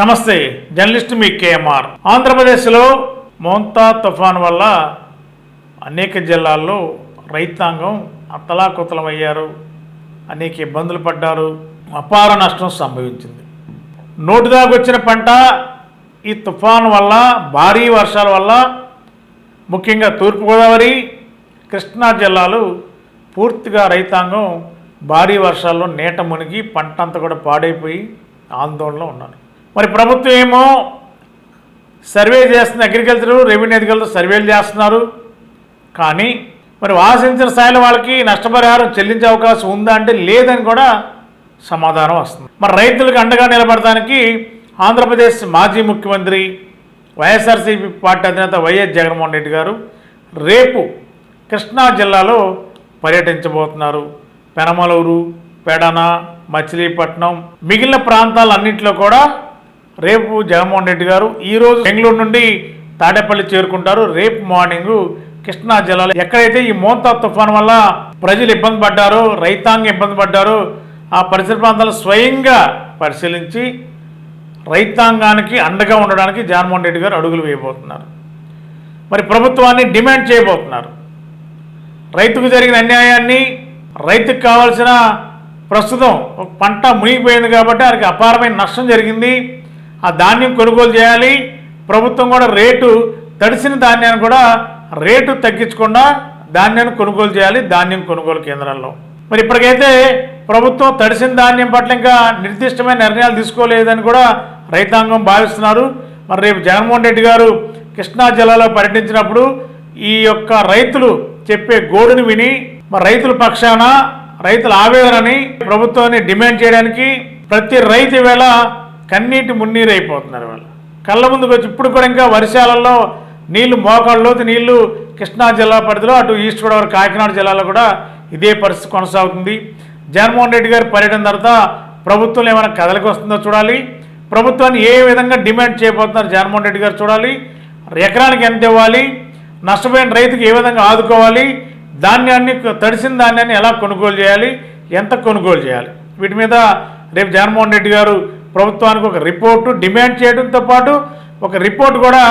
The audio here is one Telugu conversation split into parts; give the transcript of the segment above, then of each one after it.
నమస్తే జర్నలిస్ట్ మీ కేఎంఆర్. ఆంధ్రప్రదేశ్లో మోంతా తుఫాన్ వల్ల అనేక జిల్లాల్లో రైతాంగం అత్తలాకుతలమయ్యారు. అనేక ఇబ్బందులు పడ్డారు. అపార నష్టం సంభవించింది. నోటి వచ్చిన పంట ఈ తుఫాన్ వల్ల భారీ వర్షాల వల్ల ముఖ్యంగా తూర్పుగోదావరి కృష్ణా జిల్లాలు పూర్తిగా రైతాంగం భారీ వర్షాల్లో నీట మునిగి పంట అంతా కూడా పాడైపోయి ఆందోళనలో ఉన్నారు. మరి ప్రభుత్వం ఏమో సర్వే చేస్తున్న అగ్రికల్చర్ రెవెన్యూ అధికారులు సర్వేలు చేస్తున్నారు. కానీ మరి ఆశించిన స్థాయిలో వాళ్ళకి నష్టపరిహారం చెల్లించే అవకాశం ఉందా అంటే లేదని కూడా సమాధానం వస్తుంది. మరి రైతులకు అండగా నిలబడటానికి ఆంధ్రప్రదేశ్ మాజీ ముఖ్యమంత్రి వైఎస్ఆర్సీపీ పార్టీ అధినేత వైఎస్ జగన్మోహన్ రెడ్డి గారు రేపు కృష్ణా జిల్లాలో పర్యటించబోతున్నారు. పెనమలూరు పెడన మచిలీపట్నం మిగిలిన ప్రాంతాలన్నింటిలో కూడా రేపు జగన్మోహన్ రెడ్డి గారు ఈరోజు బెంగళూరు నుండి తాడేపల్లి చేరుకుంటారు. రేపు మార్నింగ్ కృష్ణా జిల్లాలో ఎక్కడైతే ఈ మోంతా తుఫాన్ వల్ల ప్రజలు ఇబ్బంది పడ్డారో రైతాంగం ఇబ్బంది పడ్డారో ఆ పరిసర ప్రాంతాలు స్వయంగా పరిశీలించి రైతాంగానికి అండగా ఉండడానికి జగన్మోహన్ రెడ్డి గారు అడుగులు వేయబోతున్నారు. మరి ప్రభుత్వాన్ని డిమాండ్ చేయబోతున్నారు. రైతుకు జరిగిన అన్యాయాన్ని రైతుకు కావాల్సిన ప్రస్తుతం ఒక పంట మునిగిపోయింది కాబట్టి వారికి అపారమైన నష్టం జరిగింది. ఆ ధాన్యం కొనుగోలు చేయాలి. ప్రభుత్వం కూడా రేటు తడిసిన ధాన్యాన్ని కూడా రేటు తగ్గించకుండా ధాన్యాన్ని కొనుగోలు చేయాలి ధాన్యం కొనుగోలు కేంద్రాల్లో. మరి ఇప్పటికైతే ప్రభుత్వం తడిసిన ధాన్యం పట్ల ఇంకా నిర్దిష్టమైన నిర్ణయాలు తీసుకోలేదని కూడా రైతాంగం భావిస్తున్నారు. మరి రేపు జగన్మోహన్ రెడ్డి గారు కృష్ణా జిల్లాలో పర్యటించినప్పుడు ఈ యొక్క రైతులు చెప్పే గోడుని విని మరి రైతుల పక్షాన రైతుల ఆవేదనని ప్రభుత్వాన్ని డిమాండ్ చేయడానికి ప్రతి రైతు వేళ కన్నీటి మున్నీరు అయిపోతున్నారు వాళ్ళు. కళ్ళ ముందుకు వచ్చి ఇప్పుడు కూడా ఇంకా వర్షాలలో నీళ్ళు మోకాళ్ళలోతు నీళ్ళు కృష్ణా జిల్లా పరిధిలో అటు ఈస్ట్ గోదావరి కాకినాడ జిల్లాలో కూడా ఇదే పరిస్థితి కొనసాగుతుంది. జగన్మోహన్ రెడ్డి గారి పర్యటన తర్వాత ప్రభుత్వం ఏమైనా కదలికి వస్తుందో చూడాలి. ప్రభుత్వాన్ని ఏ విధంగా డిమాండ్ చేయబోతున్నారు జగన్మోహన్ రెడ్డి గారు చూడాలి. ఎకరానికి ఎంత ఇవ్వాలి? నష్టపోయిన రైతుకి ఏ విధంగా ఆదుకోవాలి? ధాన్యాన్ని తడిసిన ధాన్యాన్ని ఎలా కొనుగోలు చేయాలి? ఎంత కొనుగోలు చేయాలి? వీటి మీద రేపు జగన్మోహన్ రెడ్డి గారు ప్రభుత్వానికి ఒక రిపోర్టు డిమాండ్ చేయడంతో పాటు ఒక రిపోర్ట్ కూడా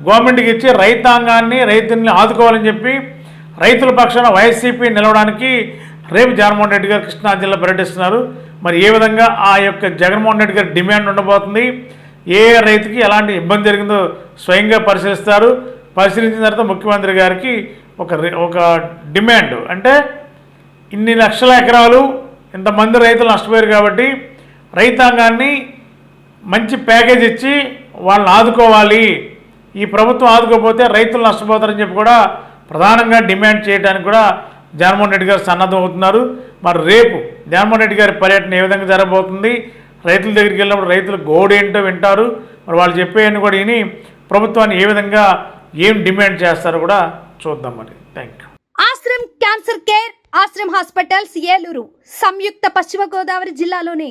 గవర్నమెంట్కి ఇచ్చి రైతాంగాన్ని రైతుల్ని ఆదుకోవాలని చెప్పి రైతుల పక్షాన వైసీపీ నిలవడానికి రేపు జగన్మోహన్ రెడ్డి గారు కృష్ణా జిల్లా పర్యటిస్తున్నారు. మరి ఏ విధంగా ఆ యొక్క జగన్మోహన్ రెడ్డి గారి డిమాండ్ ఉండబోతుంది? ఏ రైతుకి ఎలాంటి ఇబ్బంది జరిగిందో స్వయంగా పరిశీలిస్తారు. పరిశీలించిన తర్వాత ముఖ్యమంత్రి గారికి ఒక రి- ఒక డిమాండ్. అంటే ఇన్ని లక్షల ఎకరాలు ఇంతమంది రైతులు నష్టపోయారు కాబట్టి రైతాంగాన్ని మంచి ప్యాకేజ్ ఇచ్చి వాళ్ళని ఆదుకోవాలి. ఈ ప్రభుత్వం ఆదుకోకపోతే రైతులు నష్టపోతారని చెప్పి కూడా ప్రధానంగా డిమాండ్ చేయడానికి కూడా జగన్మోహన్ రెడ్డి గారు సన్నద్ధం అవుతున్నారు. మరి రేపు జగన్మోహన్ రెడ్డి గారి పర్యటన ఏ విధంగా జరగబోతుంది? రైతుల దగ్గరికి వెళ్ళినప్పుడు రైతులు గోడేంటో వింటారు. మరి వాళ్ళు చెప్పేయని కూడా విని ప్రభుత్వాన్ని ఏ విధంగా ఏం డిమాండ్ చేస్తారో కూడా చూద్దాం మరి. Thank you Ashram cancer care Ashram hospitals Eluru సంయుక్త పశ్చిమ గోదావరి జిల్లాలోని